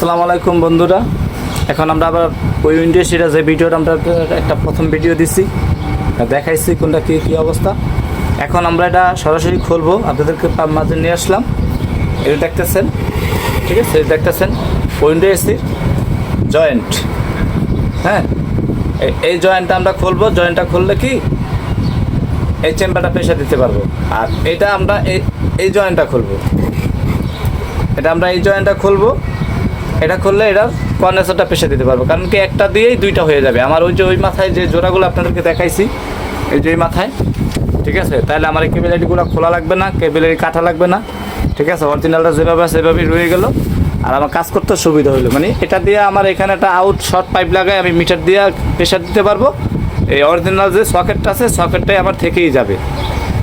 আসসালামু আলাইকুম বন্ধুরা। এখন আমরা আবার ওই উইন্ডো সেটা যে ভিডিওটা আমরা একটা প্রথম ভিডিও দিছি দেখাইছি কোনটা কী কী অবস্থা। এখন আমরা এটা সরাসরি খুলবো, আপনাদেরকে মাঝে নিয়ে আসলাম। এটা দেখতেছেন, ঠিক আছে দেখতেছেন উইন্ডো এসি জয়েন্ট। হ্যাঁ এই- জয়েন্টটা আমরা খুলবো, জয়েন্টটা খুললে কি, এই চেম্বারটা প্রেশার দিতে পারব। আর এটা আমরা এই এই জয়েন্টটা খুলবো। এটা আমরা এই জয়েন্টটা খুলবো। এটা খুললে এটা কন্ডেন্সারটা পেশে দিতে পারব। কারণ কি একটা দিয়েই দুইটা হয়ে যাবে। আমার ওই যে, ওই মাথায় যে জোড়াগুলো আপনাদেরকে দেখাইছি, এই যে মাথায়, ঠিক আছে? তাহলে আমার এই কেবিলারিগুলো খোলা লাগবে না কেবিলারি কাটা লাগবে না, ঠিক আছে? অরিজিনালটা যেভাবে আছে সেভাবেই রয়ে গেল। আর আমার কাজ করতে সুবিধা হলো মানে এটা দিয়ে আমার এখানে একটা আউট শর্ট পাইপ লাগাই আমি মিটার দিয়ে প্রেশার দিতে পারব। এই অরিজিনাল যে সকেটটা আছে সকেটটাই আমার থেকেই যাবে।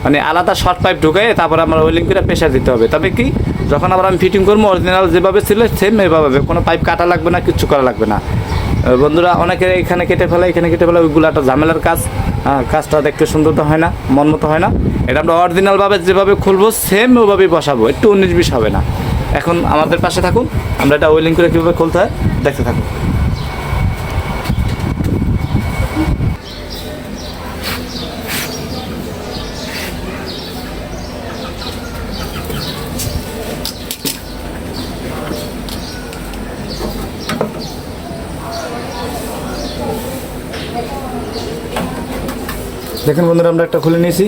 মানে আলাদা শর্ট পাইপ ঢুকাই তারপর আমার ওয়েলিং করে প্রেশার দিতে হবে। তবে কি যখন আবার আমি ফিটিং করব অরিজিনাল যেভাবে ছিল সেম এভাবে কোনো পাইপ কাটা লাগবে না কিচ্ছু করা লাগবে না। বন্ধুরা অনেকে এখানে কেটে ফেলে এখানে কেটে ফেলে ওইগুলো একটা ঝামেলার কাজ। হ্যাঁ, কাজটা দেখতে সুন্দর তো হয় না মন মতো হয় না। এটা আমরা অরিজিনালভাবে যেভাবে খুলবো সেম ওভাবেই বসাবো একটু উনিশ বিশ হবে না। এখন আমাদের পাশে থাকুন আমরা এটা ওয়েলিং করে কীভাবে খুলতে হয় দেখতে থাকুন। দেখুন বন্ধুরা, আমরা একটা খুলে নিয়েছি।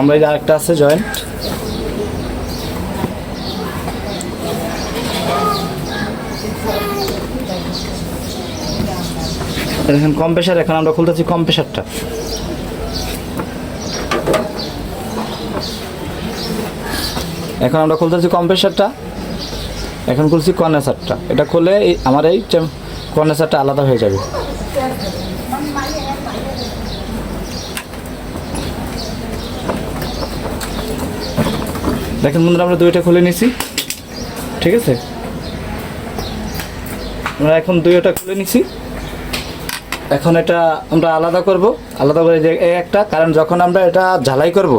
আমরা এই আরেকটা আছে, জয়েন্ট। দেখেন, কম প্রেশার এখন আমরা খুলতেছি কম প্রেশারটা এখন আমরা খুলতেছি কম প্রেশারটা এখন খুলছি কন্ডেন্সারটা। এটা খুলে আমার এই কন্ডেন্সারটা আলাদা হয়ে যাবে। দেখেন বন্ধুরা, আমরা দুইটা খুলে নিছি। ঠিক আছে? আমরা এখন দুইটা খুলে নিছি। এখন এটা আমরা আলাদা করব। আলাদা করে একটা, কারণ যখন আমরা এটা ঝালাই করব,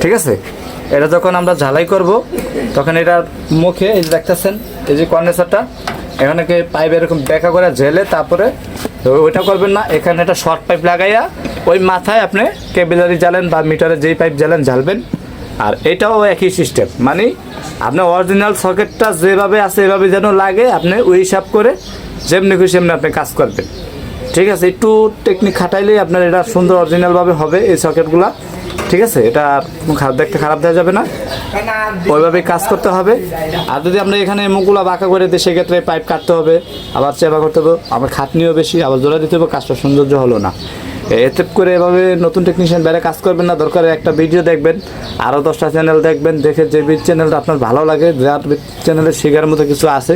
ঠিক আছে? এটা যখন আমরা ঝালাই করব, তখন এটার মুখে এই যে দেখতেছেন, এই যে কন্ডেন্সারটা এখানে কি পাইপ এরকম বেঁকা করে ঝেলে তারপরে ওইটা করবেন না, এখানে একটা শর্ট পাইপ লাগাইয়া ওই মাথায় আপনি কেবিলারি জ্বালেন বা মিটারে যেই পাইপ জ্বালেন জ্বালবেন। আর এটাও একই সিস্টেম মানে আপনার অরিজিনাল সকেটটা যেভাবে আছে এভাবে যেন লাগে, আপনি ওই হিসাব করে যেমনি খুশি সেমনি আপনি কাজ করবেন। ঠিক আছে, একটু টেকনিক খাটাইলেই আপনার এটা সুন্দর অরিজিনালভাবে হবে এই সকেটগুলা ঠিক আছে, এটা খারাপ দেখতে খারাপ দেওয়া যাবে না। ওইভাবে কাজ করতে হবে। আর যদি আমরা এখানে মুখগুলো বাঁকা করে দিই, সেক্ষেত্রে পাইপ কাটতে হবে, আবার চেপা করতে হবে, আবার খাটনিও বেশি, আবার জোড়া দিতে হবে, কাজটা সৌন্দর্য হলো না। এতে করে এভাবে নতুন টেকনিশিয়ান বাইরে কাজ করবেন না, দরকার একটা ভিডিও দেখবেন আরও দশটা চ্যানেল দেখবেন, দেখে যে চ্যানেলটা আপনার ভালো লাগে, যার চ্যানেলে শেখার মতো কিছু আছে,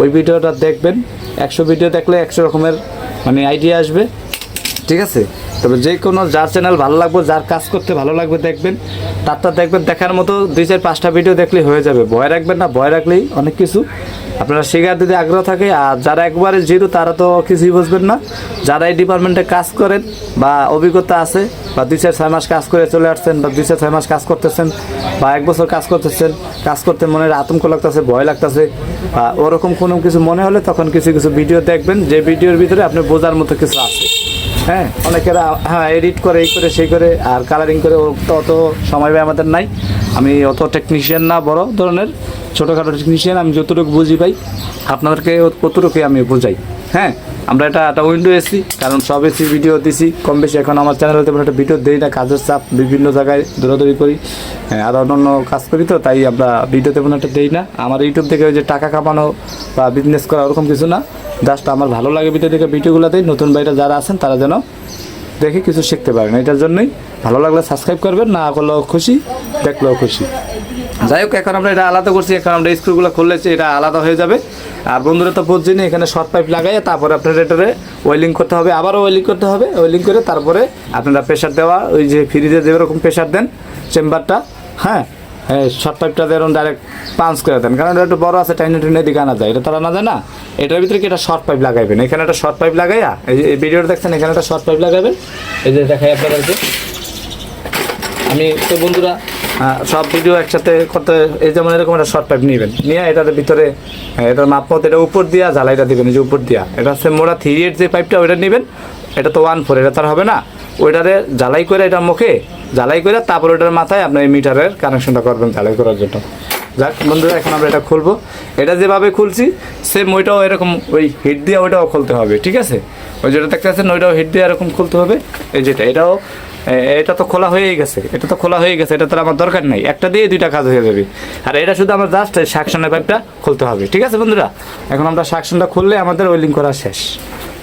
ওই ভিডিওটা দেখবেন। একশো ভিডিও দেখলে একশো রকমের মানে আইডিয়া আসবে। ঠিক আছে? তবে যে কোনো যার চ্যানেল ভালো লাগবে, যার কাজ করতে ভালো লাগবে দেখবেন। তারটা দেখবেন, দেখার মতো দুই চার পাঁচটা ভিডিও দেখলেই হয়ে যাবে। ভয় রাখবেন না, ভয় রাখলেই অনেক কিছু। আপনারা শেখার যদি আগ্রহ থাকে, আর যারা একবারে জিরো, তারা তো কিছুই বুঝবেন না। যারা এই ডিপার্টমেন্টে কাজ করেন বা অভিজ্ঞতা আছে, বা দুই চার ছয় মাস কাজ করে চলে আসছেন, বা দুই চার ছয় মাস কাজ করতেছেন, বা এক বছর কাজ করতেছেন, কাজ করতে মনে আতঙ্ক লাগতেছে, ভয় লাগতেছে, বা ওরকম কোনো কিছু মনে হলে তখন কিছু কিছু ভিডিও দেখবেন। যে ভিডিওর ভিতরে আপনি বোঝার মতো কিছু আছে। হ্যাঁ অনেকেরা হ্যাঁ এডিট করে এই করে সেই করে আর কালারিং করে তো অত সময় ব্যয় আমাদের নাই। আমি অত টেকনিশিয়ান না বড় ধরনের ছোটোখাটো টেকনিশিয়ান আমি যতটুকু বুঝি ভাই আপনাদেরকে কতটুকুই আমি বুঝাই। হ্যাঁ আমরা এটা একটা উইন্ডো এসি কারণ সব এসি ভিডিও দিছি কম বেশি এখন আমার চ্যানেলে তেমন একটা ভিডিও দিই না কাজের চাপ বিভিন্ন জায়গায় দৌড়াদৌড়ি করি। হ্যাঁ, আর অন্য কাজ করি তো তাই আমরা ভিডিও তেমন একটা দিই না। আমার ইউটিউব থেকে ওই যে টাকা কামানো বা বিজনেস করা ওরকম কিছু না। জাস্ট আমার ভালো লাগে ভিডিও দেখে ভিডিওগুলো দিই নতুন বাইরে যারা আছেন তারা যেন দেখে কিছু শিখতে পারেন। এটার জন্যই ভালো লাগলে সাবস্ক্রাইব করবেন, না করলেও খুশি, দেখলেও খুশি। যাই হোক, এখন আমরা এটা আলাদা করছি, এখন আমরা স্ক্রুগুলো খুললেছি, এটা আলাদা হয়ে যাবে। আর বন্ধুরা তো বুঝছেনই এখানে শর্ট পাইপ লাগাইয়ে তারপরে আপনার এটারে ওয়েলিং করতে হবে, আবারও ওয়েলিং করতে হবে ওয়েলিং করে তারপরে আপনারা প্রেশার দেওয়া, ওই যে ফ্রিজে যেরকম প্রেশার দেন চেম্বারটা হ্যাঁ শর্ট পাইপটা যেরকম ডাইরেক্ট পাঞ্চ করে দেন। কারণ এটা একটু বড় আছে, টাইনে টাইনে দিকে আনা যায়। এটা তারা না যায় না এটার ভিতরে কি একটা শর্ট পাইপ লাগাইবেন? এখানে একটা শর্ট পাইপ লাগাইয়া, এই যে ভিডিওটা দেখছেন, এখানে একটা শর্ট পাইপ লাগাবেন। এই যে দেখাই আপনাদেরকে। আমি তো বন্ধুরা সব ভিডিও একসাথে করতে, এই যেমন এরকম একটা শর্ট পাইপ নেবেন। নিয়ে এটার ভিতরে এটার মাপ মতো এটা উপর দিয়া জ্বালাইটা দিবেন, এই যে উপর দিয়া। এটা হচ্ছে মোড়া থ্রি এইট যে পাইপটা ওইটা নেবেন। এটা তো ওয়ান ফোর এটা তার হবে না। ওইটারে জ্বালাই করে এটা মুখে, জ্বালাই করে তারপর ওইটার মাথায় আপনার এই মিটারের কানেকশনটা করবেন জ্বালাই করার জন্য। যাক, বন্ধুরা, এখন আমরা এটা খুলবো। এটা যেভাবে খুলছি সেম ওইটাও এরকম ওই হিট দিয়ে ওইটাও খুলতে হবে, ঠিক আছে? ওই যেটা দেখতে পাচ্ছেন, ওইটাও হিট দিয়ে এরকম খুলতে হবে। এই যেটা, এটাও এটা তো খোলা হয়েই গেছে, এটা তো খোলা হয়ে গেছে, এটা তো আমার দরকার নেই। একটা দিয়ে দুইটা কাজ হয়ে যাবে। আর এটা শুধু আমার জাস্ট সাকশনের পাইপটা খুলতে হবে, ঠিক আছে, বন্ধুরা? এখন আমরা সাকশনটা খুললে আমাদের ওয়েলিং করা শেষ।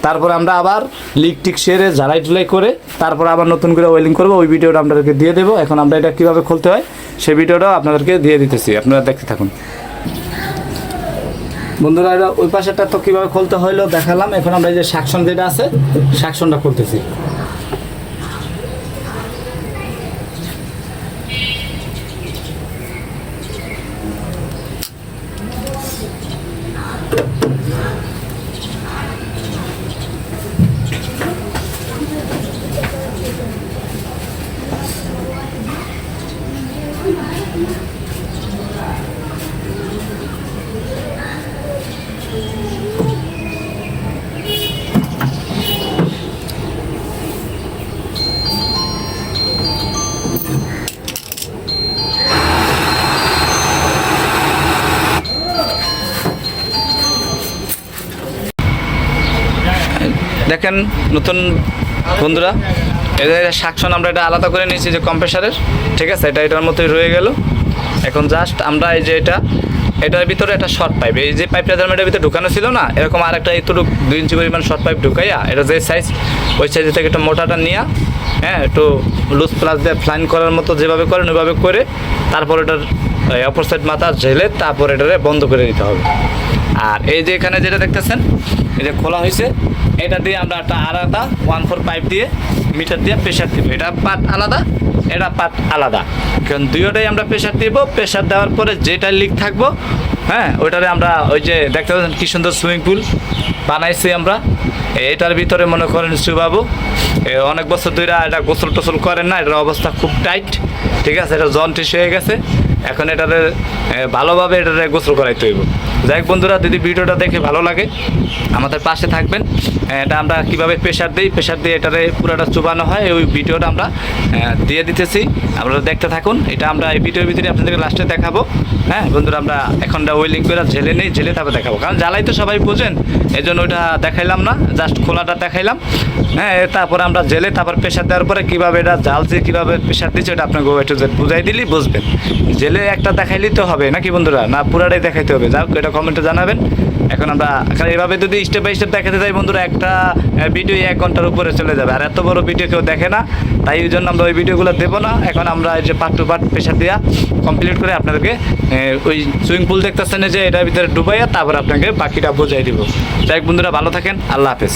তারপরে আমরা আবার লিক টিক সেরে ঝালাই টুলাই করে তারপর আবার নতুন করে ওয়েলিং করব। ওই ভিডিওটা আপনাদেরকে দিয়ে দেবো। এখন আমরা এটা কীভাবে খুলতে হয় সেই ভিডিওটাও আপনাদেরকে দিয়ে দিতেছি। আপনারা দেখতে থাকুন। বন্ধুরা, এটা ওই পাশেরটা তো কীভাবে খুলতে হইল দেখালাম। এখন আমরা এই যে সাকশন যেটা আছে সাকশনটা খুলতেছি। দেখেন নতুন বন্ধুরা, এদের সাকশন আমরা এটা আলাদা করে নিয়েছি যে কম্প্রেসারের ঠিক আছে? এটা এটার মতোই রয়ে গেল। এখন জাস্ট আমরা এই যে এটা, এটার ভিতরে একটা শর্ট পাইপ এই যে পাইপটা ধরুন এটার ভিতরে ঢুকানো ছিল না, এরকম আর একটা একটু দুই ইঞ্চি পরিমাণ শর্ট পাইপ ঢুকাইয়া, এটা যে সাইজ ওই সাইজ থেকে একটা মোটাটা নিয়ে হ্যাঁ একটু লুজ প্লাস দিয়ে ফ্লাইন করার মতো যেভাবে করেন, ওইভাবে করে তারপর এটার অপর সাইড মাথা ঝেলে তারপর এটারে বন্ধ করে দিতে হবে। আর এই যে এখানে যেটা দেখতেছেন যে খোলা হয়েছে এটা দিয়ে আমরা একটা আলাদা ওয়ান ফোর পাইপ দিয়ে মিটার দিয়ে প্রেশার দিব। এটা পাট আলাদা, এটা পাট আলাদা। কারণ দুইটাই আমরা প্রেশার দিব প্রেশার দেওয়ার পরে যেটা লিক থাকব হ্যাঁ ওইটারে আমরা ওই যে দেখতে পাচ্ছেন কি সুন্দর সুইমিং পুল বানাইছি আমরা। এটার ভিতরে মনে করেন সুবাবু অনেক বছর ধরে এটা গোসল টোসল করেন না, এটার অবস্থা খুব টাইট ঠিক আছে, এটা জন্টিস হয়ে গেছে। এখন এটারে এ, ভালোভাবে এটারে গোসল করাইতে হইব। যাই বন্ধুরা যদি ভিডিওটা দেখে ভালো লাগে আমাদের পাশে থাকবেন। এটা আমরা কীভাবে প্রেশার দিই প্রেশার দিয়ে এটাতে পুরোটা চুবানো হয় ওই ভিডিওটা আমরা দিয়ে দিতেছি। আপনারা দেখতে থাকুন এটা আমরা এই ভিডিওর ভিতরে আপনাদেরকে লাস্টে দেখাবো। হ্যাঁ বন্ধুরা আমরা এখন ওয়েলিং করে ঝেলে নেই ঝেলে তারপর দেখাবো। কারণ জ্বালাই তো সবাই বোঝেন এই জন্য ওইটা দেখাইলাম না জাস্ট খোলাটা দেখাইলাম। হ্যাঁ তারপরে আমরা জেলে তারপর প্রেশার দেওয়ার পরে কীভাবে এটা জ্বালছে কীভাবে প্রেশার দিচ্ছে ওটা আপনাকে একটু বুঝাই দিলেই বুঝবেন। জেলে একটা দেখাইলেই তো হবে, নাকি বন্ধুরা? না, পুরাটাই দেখাইতে হবে। যাক এটা কমেন্টে জানাবেন। এখন আমরা এখানে এভাবে যদি স্টেপ বাই স্টেপ দেখাতে যাই, বন্ধুরা, একটা ভিডিও এক ঘণ্টার উপরে চলে যাবে। আর এত বড় ভিডিও কেউ দেখে না, তাই ওই জন্য আমরা ওই ভিডিওগুলো দেবো না। এখন আমরা এই যে পার্ট টু পার্ট প্রেশার দেওয়া কমপ্লিট করে আপনাদেরকে ওই সুইমিং পুল দেখতেছেন যে, এটার ভিতরে ডুবাইয়া তারপর আপনাকে বাকিটা বোঝাই দিব। যাই বন্ধুরা, ভালো থাকেন। আল্লাহ হাফেজ।